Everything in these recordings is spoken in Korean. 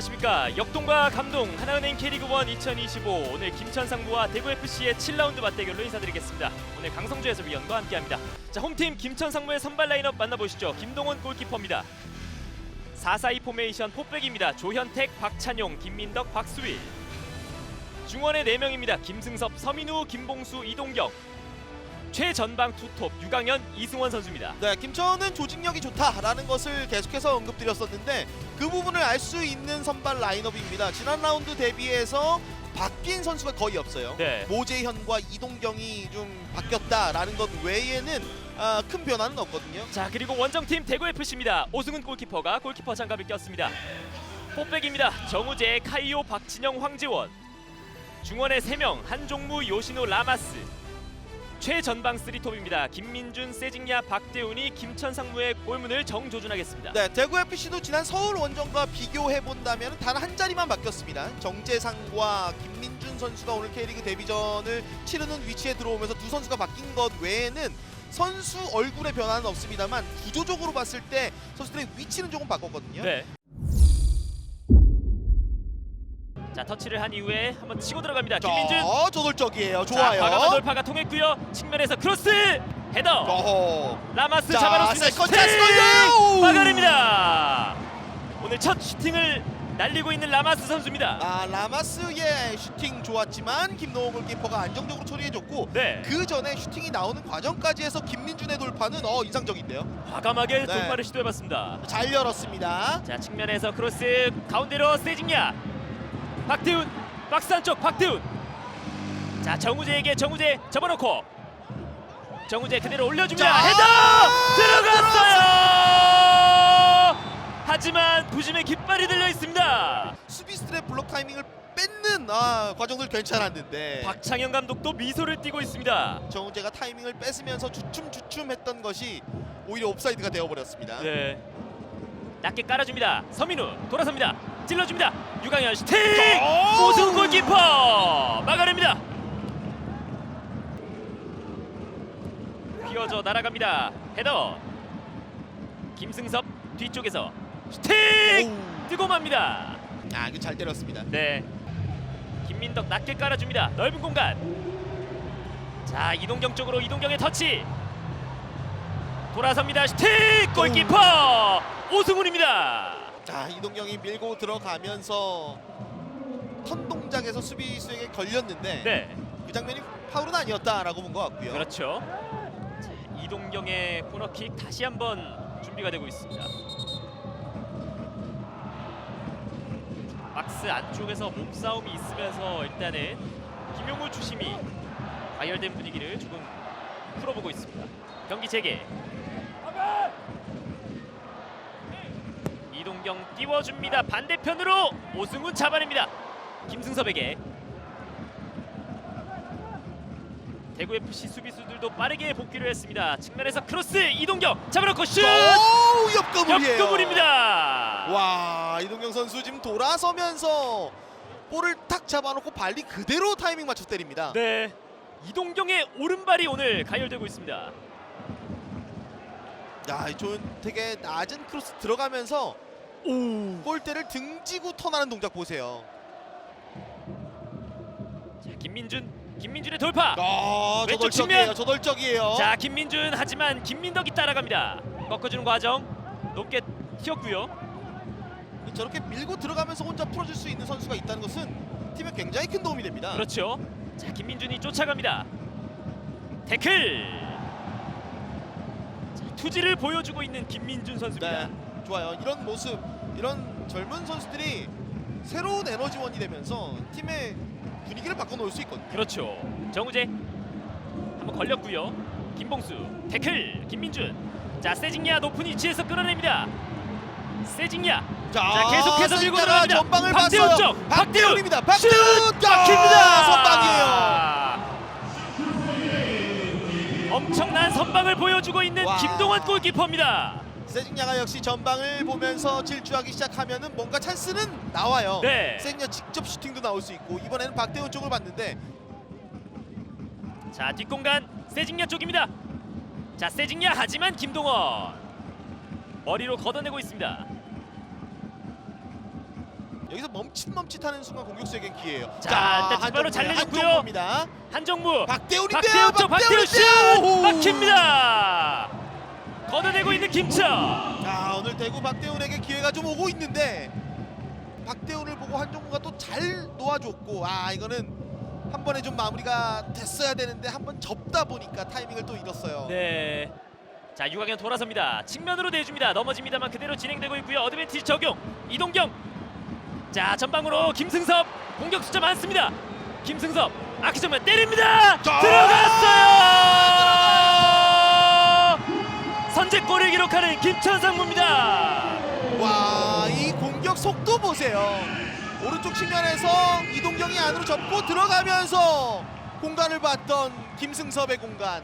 안녕하십니까? 역동과 감동 하나은행 K리그1 2025 오늘 김천상무와 대구FC의 7라운드 맞대결로 인사드리겠습니다. 오늘 강성주 해설위원과 함께합니다. 자 홈팀 김천상무의 선발 라인업 만나보시죠. 김동원 골키퍼입니다. 4-4-2 포메이션 포백입니다. 조현택, 박찬용, 김민덕, 박수일. 중원의 4명입니다. 김승섭, 서민우, 김봉수, 이동경 최전방 투톱 유강현, 이승원 선수입니다 네, 김천은 조직력이 좋다라는 것을 계속해서 언급드렸었는데 그 부분을 알 수 있는 선발 라인업입니다. 지난 라운드 대비해서 바뀐 선수가 거의 없어요. 네. 모재현과 이동경이 좀 바뀌었다라는 것 외에는 아, 큰 변화는 없거든요. 자 그리고 원정팀 대구FC입니다. 오승훈 골키퍼가 골키퍼 장갑을 꼈습니다. 포백입니다. 정우재, 카이오, 박진영, 황지원 중원의 3명 한종무, 요시노, 라마스 최전방 3톱입니다. 김민준, 세징야, 박대훈이 김천 상무의 골문을 정조준하겠습니다. 네, 대구 FC도 지난 서울 원정과 비교해 본다면 단 한 자리만 바뀌었습니다. 정재상과 김민준 선수가 오늘 K리그 데뷔전을 치르는 위치에 들어오면서 두 선수가 바뀐 것 외에는 선수 얼굴의 변화는 없습니다만 구조적으로 봤을 때 선수들의 위치는 조금 바꿨거든요. 네. 자 터치를 한 이후에 한번 치고 들어갑니다. 김민준. 저, 저돌적이에요. 자, 좋아요. 과감한 돌파가 통했고요. 측면에서 크로스 헤더. 어허. 라마스 자, 잡아놓습니다. 세컨 슈팅! 찬스 걸려! 막아냅니다. 오늘 첫 슈팅을 날리고 있는 라마스 선수입니다. 아 라마스의 슈팅 좋았지만 김노호 골키퍼가 안정적으로 처리해줬고 네, 그 전에 슈팅이 나오는 과정까지 해서 김민준의 돌파는 어 인상적인데요. 과감하게 네. 돌파를 시도해봤습니다. 잘 열었습니다. 자, 측면에서 크로스 가운데로 세징야, 박태훈 박스 안쪽 박태훈. 자, 정우재에게 정우재 접어놓고 정우재 그대로 올려줍니다. 자, 헤더 들어갔어요. 하지만 부심의 깃발이 들려 있습니다. 수비수들의 블록 타이밍을 뺏는 아, 과정들 괜찮았는데 박창현 감독도 미소를 띠고 있습니다. 정우재가 타이밍을 뺏으면서 주춤주춤했던 것이 오히려 옵사이드가 되어버렸습니다. 네. 낮게 깔아줍니다. 서민우 돌아섭니다. 찔러줍니다. 유강현 슈팅! 오! 오승훈 골키퍼 막아냅니다. 휘어져 날아갑니다. 헤더. 김승섭 뒤쪽에서 슈팅! 오우. 뜨고 맙니다. 아 이거 잘 때렸습니다. 네. 김민덕 낮게 깔아줍니다. 넓은 공간. 자 이동경 쪽으로 이동경의 터치. 돌아섭니다. 슈팅! 골키퍼 오승훈입니다. 자 이동경이 밀고 들어가면서 턴 동작에서 수비수에게 걸렸는데 네, 그 장면이 파울은 아니었다라고 본 것 같고요. 그렇죠. 자, 이동경의 코너킥 다시 한번 준비가 되고 있습니다. 박스 안쪽에서 몸싸움이 있으면서 일단은 김용우 주심이 가열된 분위기를 조금 풀어보고 있습니다. 경기 재개. 이동경 띄워줍니다. 반대편으로 오승훈 잡아냅니다. 김승섭에게 대구 FC 수비수들도 빠르게 복귀를 했습니다. 측면에서 크로스 이동경 잡아놓고 슛! 오 옆구물이에요. 역구물입니다. 와 이동경 선수 지금 돌아서면서 볼을 탁 잡아놓고 발리 그대로 타이밍 맞춰 때립니다. 네, 이동경의 오른발이 오늘 가열되고 있습니다. 야, 좋은 되게 낮은 크로스 들어가면서 오, 골대를 등지고 턴하는 동작 보세요. 자, 김민준, 김민준의 돌파. 아, 왼쪽 저돌적이에요. 측면. 저돌적이에요. 자, 김민준 하지만 김민덕이 따라갑니다. 꺾어주는 과정 높게 튀었고요. 저렇게 밀고 들어가면서 혼자 풀어줄 수 있는 선수가 있다는 것은 팀에 굉장히 큰 도움이 됩니다. 그렇죠. 자, 김민준이 쫓아갑니다. 태클. 자, 투지를 보여주고 있는 김민준 선수입니다. 네, 좋아요. 이런 모습, 이런 젊은 선수들이 새로운 에너지원이 되면서 팀의 분위기를 바꿔놓을 수 있거든요. 그렇죠. 정우재 한번 걸렸고요. 김봉수 태클 김민준. 자 세징야 높은 위치에서 끌어냅니다. 세징야. 자, 계속해서 밀고 세징야가 들어갑니다. 전방을 박대훈 봤어요. 쪽, 박대훈입니다. 슛! 박대훈 막힙니다. 선방이에요. 엄청난 선방을 보여주고 있는 와. 김동원 골키퍼입니다. 세징야가 역시 전방을 보면서 질주하기 시작하면은 뭔가 찬스는 나와요. 네. 세징야 직접 슈팅도 나올 수 있고 이번에는 박대훈 쪽을 봤는데 자 뒷공간 세징야 쪽입니다. 자 세징야 하지만 김동원 머리로 걷어내고 있습니다. 여기서 멈칫멈칫하는 순간 공격수에겐 기회예요. 자, 일단 뒷발로 잘 내줬고요. 한정우입니다. 한정무 박대훈인데요. 쪽 박태우 슛 오! 막힙니다. 걷어내고 있는 김천. 자, 오늘 대구 박대훈에게 기회가 좀 오고 있는데 박대훈을 보고 한정우가 또 잘 놓아줬고 아 이거는 한 번에 좀 마무리가 됐어야 되는데 한 번 접다 보니까 타이밍을 또 잃었어요. 네. 자 유광현 돌아섭니다. 측면으로 내줍니다. 넘어집니다만 그대로 진행되고 있고요. 어드밴티지 적용. 이동경. 자 전방으로 김승섭 공격 숫자 많습니다. 김승섭 아키 정면 때립니다. 자! 들어갔 골을 기록하는 김천상무입니다. 와, 이 공격 속도 보세요. 오른쪽 측면에서 이동경이 안으로 접고 들어가면서 공간을 봤던 김승섭의 공간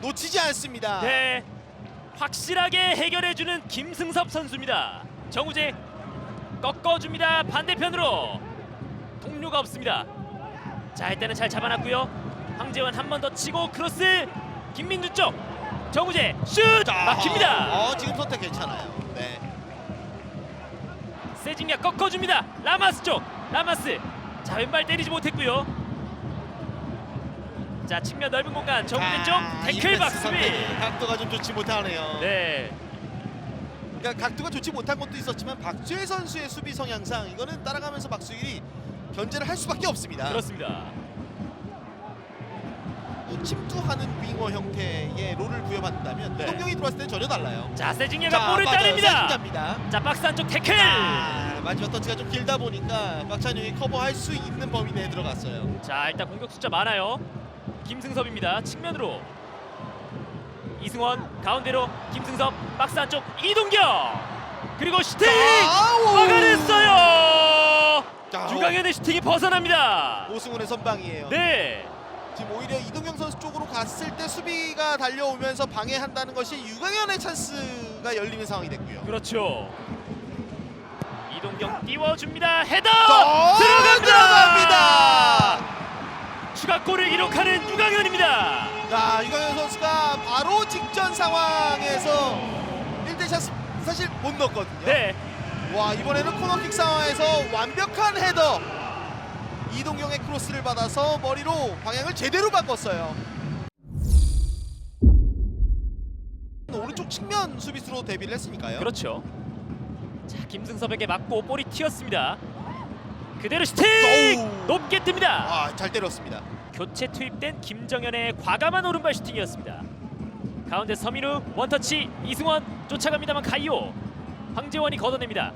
놓치지 않습니다. 네. 확실하게 해결해주는 김승섭 선수입니다. 정우재 꺾어줍니다. 반대편으로 동료가 없습니다. 자 일단은 잘 잡아놨고요. 황재원 한 번 더 치고 크로스 김민주 쪽 정우재 슛 막힙니다. 어, 지금 선택 괜찮아요. 네. 세징야 꺾어줍니다. 라마스 쪽 라마스 자 왼발 때리지 못했고요. 자 측면 넓은 공간 정우재 쪽 아, 이 태클 패스 박수비. 선택이 각도가 좀 좋지 못하네요. 네. 그러니까 각도가 좋지 못한 것도 있었지만 박주혜 선수의 수비 성향상 이거는 따라가면서 박수일이 견제를 할 수밖에 없습니다. 그렇습니다. 또 침투하는 윙어 형태의 롤을 부여받는다면 네. 이동경이 들어왔을 때는 전혀 달라요. 자 세징야가 볼을 따냅니다. 세징야입니다. 자 박스 안쪽 태클. 아, 마지막 터치가 좀 길다 보니까 박찬용이 커버할 수 있는 범위 내에 들어갔어요. 자 일단 공격 숫자 많아요. 김승섭입니다. 측면으로 이승원 가운데로 김승섭 박스 안쪽 이동경 그리고 슈팅 아우! 막아냈어요. 자, 유강현의 슈팅이 벗어납니다. 오승훈의 선방이에요. 네. 지금 오히려 이동경 선수 쪽으로 갔을 때 수비가 달려오면서 방해한다는 것이 유강현의 찬스가 열리는 상황이 됐고요. 그렇죠. 이동경 띄워줍니다. 헤더 어, 들어갑니다. 들어갑니다. 추가골을 기록하는 유강현입니다. 자, 유강현 선수가 바로 직전 상황에서 1대 샷 사실 못 넣었거든요. 네. 와, 이번에는 코너킥 상황에서 완벽한 헤더. 이동경의 크로스를 받아서 머리로 방향을 제대로 바꿨어요. 오른쪽 측면 수비수로 데뷔를 했으니까요. 그렇죠. 자 김승섭에게 맞고 볼이 튀었습니다. 그대로 슈팅 어우. 높게 뜹니다. 아, 잘 때렸습니다. 교체 투입된 김정현의 과감한 오른발 슈팅이었습니다. 가운데 서민우 원터치 이승원 쫓아갑니다만 가이오 황재원이 걷어냅니다.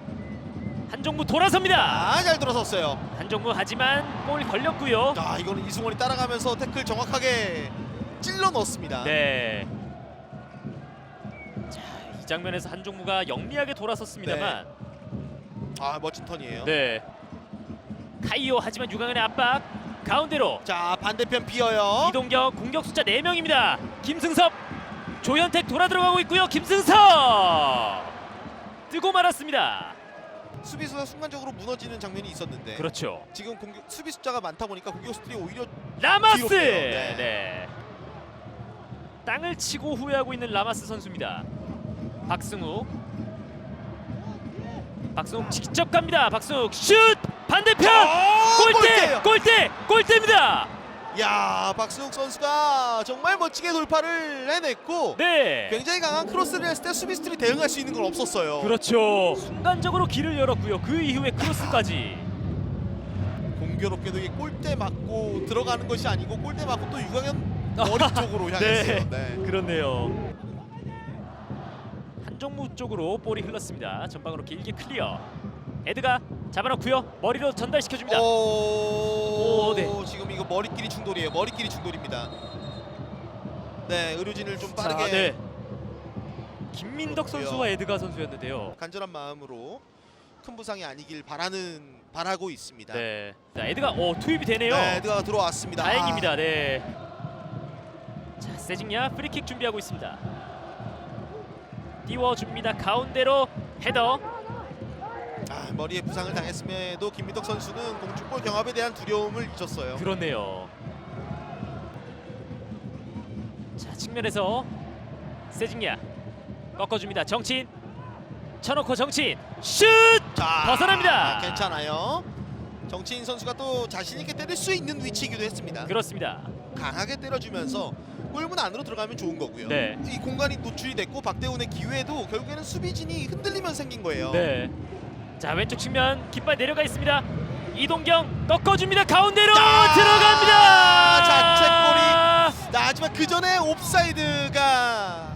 한종무 돌아섭니다. 아, 잘 들어섰어요. 한종무 하지만 골 걸렸고요. 아, 이거는 이승원이 따라가면서 태클 정확하게 찔러 넣었습니다. 네. 자, 이 장면에서 한종무가 영리하게 돌아섰습니다만 아, 멋진 턴이에요. 네. 카이오 하지만 유강현의 압박 가운데로 자, 반대편 비어요. 이동경 공격 숫자 4명입니다. 김승섭 조현택 돌아 들어가고 있고요. 김승섭 뜨고 말았습니다. 수비수가 순간적으로 무너지는 장면이 있었는데 그렇죠. 지금 공격 수비 숫자가 많다 보니까 공격수들이 오히려 라마스. 뒤로 빼요. 네. 네. 땅을 치고 후회하고 있는 라마스 선수입니다. 박승욱. 박승욱 직접 갑니다. 박승욱 슛 반대편 어, 골대 골대예요. 골대 골대입니다. 야 박수욱 선수가 정말 멋지게 돌파를 해냈고 네. 굉장히 강한 크로스를 했을 때 수비수들이 대응할 수 있는 건 없었어요. 그렇죠. 순간적으로 길을 열었고요. 그 이후에 크로스까지. 공교롭게도 이 골대 맞고 들어가는 것이 아니고 골대 맞고 또 유강현 머리 쪽으로 네. 향했어요. 네. 그렇네요. 한정무 쪽으로 볼이 흘렀습니다. 전방으로 길게 클리어. 에드가 잡아놓고요. 머리로 전달시켜줍니다. 오, 오, 네. 지금 이거 머리끼리 충돌이에요. 머리끼리 충돌입니다. 네, 의료진을 좀 빠르게 자, 네. 김민덕 그렇고요. 선수와 에드가 선수였는데요. 간절한 마음으로 큰 부상이 아니길 바라는 바라고 있습니다. 네. 자, 에드가 오, 투입이 되네요. 네, 에드가 들어왔습니다. 다행입니다. 네. 자, 세징야 프리킥 준비하고 있습니다. 띄워줍니다. 가운데로 헤더. 아, 머리에 부상을 당했음에도 김민덕 선수는 공중볼 경합에 대한 두려움을 잊었어요. 그렇네요. 자 측면에서 세징야 꺾어줍니다. 정친 쳐놓고 정치인 슛 자, 벗어납니다. 괜찮아요. 정치인 선수가 또 자신 있게 때릴 수 있는 위치이기도 했습니다. 그렇습니다. 강하게 때려주면서 골문 안으로 들어가면 좋은 거고요. 네. 이 공간이 노출이 됐고 박대훈의 기회도 결국에는 수비진이 흔들리면 생긴 거예요. 네. 자 왼쪽 측면 깃발 내려가 있습니다. 이동경 꺾어줍니다. 가운데로 자, 들어갑니다. 자책골이. 나 하지만 그 전에 옵사이드가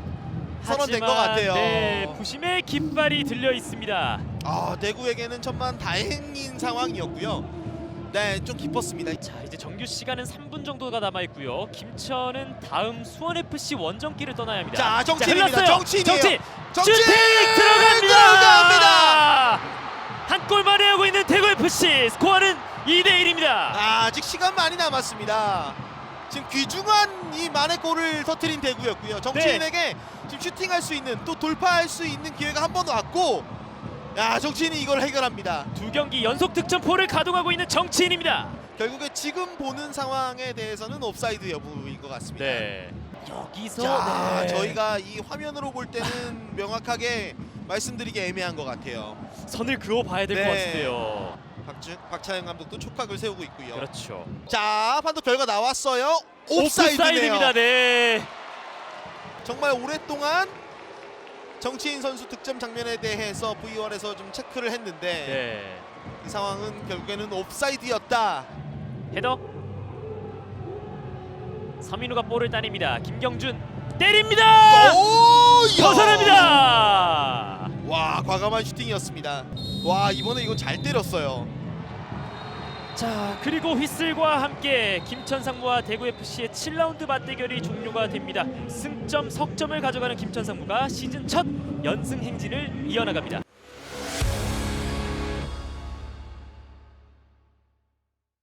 선언된 것 같아요. 네, 부심의 깃발이 들려 있습니다. 아 대구에게는 천만 다행인 상황이었고요. 네, 좀 기뻤습니다. 자 이제 정규 시간은 3분 정도가 남아 있고요. 김천은 다음 수원 FC 원정길을 떠나야 합니다. 자, 정치인입니다. 흘렀어요. 정치인이에요. 정치 정치인 슈팅 들어갑니다. 들어갑니다. 한골 만회하고 있는 대구 FC 스코어는 2대 1입니다. 아, 아직 시간 많이 남았습니다. 지금 귀중한 이 만의 골을 터트린 대구였고요. 정치인에게 지금 슈팅할 수 있는 또 돌파할 수 있는 기회가 한 번 왔고, 야 정치인이 이걸 해결합니다. 두 경기 연속 득점포를 가동하고 있는 정치인입니다. 결국에 지금 보는 상황에 대해서는 옵사이드 여부인 것 같습니다. 네. 여기서 자, 네. 저희가 이 화면으로 볼 때는 명확하게 말씀드리기 애매한 것 같아요. 선을 그어 봐야 될 것 네. 같은데요. 박주, 박차영 감독도 촉각을 세우고 있고요. 그렇죠. 자, 판독 결과 나왔어요. 옵사이드네요. 옵사이드입니다. 네. 정말 오랫동안 정치인 선수 득점 장면에 대해서 VR에서 좀 체크를 했는데 네. 이 상황은 결국에는 옵사이드였다. 헤더. 서민우가 볼을 따냅니다. 김경준 때립니다. 오! 야! 과감한 슈팅이었습니다. 와, 이번에 이건 잘 때렸어요. 자 그리고 휘슬과 함께 김천상무와 대구 FC의 7라운드 맞대결이 종료가 됩니다. 승점 석점을 가져가는 김천상무가 시즌 첫 연승 행진을 이어나갑니다.